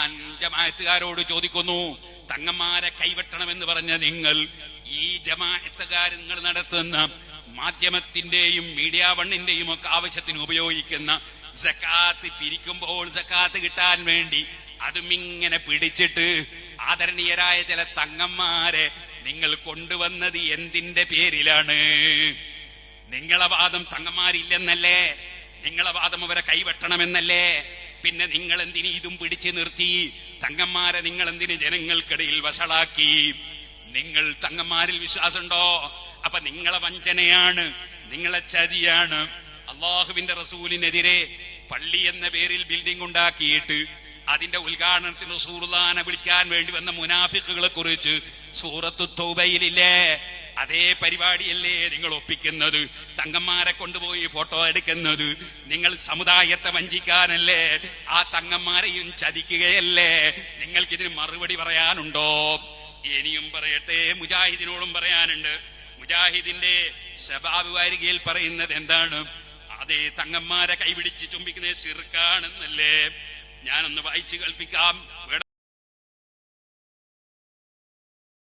ഞാൻ ജമാഅത്തുകാരോട് ചോദിക്കുന്നു തങ്ങന്മാരെ കൈവെട്ടണമെന്ന് പറഞ്ഞ നിങ്ങൾ ഈ ജമാഅത്തുകാർ നിങ്ങൾ നടത്തുന്ന മാധ്യമത്തിന്റെയും മീഡിയ വണ്ണിന്റെയും ഒക്കെ ആവശ്യത്തിന് ഉപയോഗിക്കുന്ന സക്കാത്ത് പിരിക്കുമ്പോൾ സക്കാത്ത് കിട്ടാൻ വേണ്ടി അതും ഇങ്ങനെ പിടിച്ചിട്ട് ആദരണീയരായ ചില തങ്ങന്മാരെ നിങ്ങൾ കൊണ്ടുവന്നത് എന്തിന്റെ പേരിലാണ്? നിങ്ങളെ വാദം തങ്ങന്മാരില്ലെന്നല്ലേ? നിങ്ങളെ വാദം അവരെ കൈവെട്ടണമെന്നല്ലേ? പിന്നെ നിങ്ങൾ എന്തിന് ഇതും പിടിച്ചു നിർത്തി? തങ്ങന്മാരെ നിങ്ങൾ എന്തിന് ജനങ്ങൾക്കിടയിൽ വഷളാക്കി? നിങ്ങൾ തങ്ങന്മാരിൽ വിശ്വാസമുണ്ടോ? അപ്പൊ നിങ്ങളെ വഞ്ചനയാണ് നിങ്ങളെ ചതിയാണ്. അള്ളാഹുവിന്റെ റസൂലിനെതിരെ പള്ളി എന്ന പേരിൽ ബിൽഡിംഗ് ഉണ്ടാക്കിയിട്ട് അതിന്റെ ഉദ്ഘാടനത്തിന് റസൂർദാനെ വിളിക്കാൻ വേണ്ടി വന്ന മുനാഫിക്കുകളെ കുറിച്ച് സൂറത്തു തൗബയിലില്ലേ അതേ പരിപാടിയല്ലേ നിങ്ങൾ ഒപ്പിക്കുന്നത്? തങ്ങന്മാരെ കൊണ്ടുപോയി ഫോട്ടോ എടുക്കുന്നത്. നിങ്ങൾ സമുദായത്തെ വഞ്ചിക്കാനല്ലേ? ആ തങ്ങന്മാരെയും ചതിക്കുകയല്ലേ? നിങ്ങൾക്കിതിന് മറുപടി പറയാനുണ്ടോ? ഇനിയും പറയട്ടെ മുജാഹിദിനോടും പറയാനുണ്ട്. മുജാഹിദിന്റെ ശബാബ് വാരികയിൽ പറയുന്നത് എന്താണ്? അതേ തങ്ങന്മാരെ കൈപിടിച്ച് ചുംബിക്കുന്നത് സിർക്കാണെന്നല്ലേ? ഞാനൊന്ന് വായിച്ചു കേൾപ്പിക്കാം.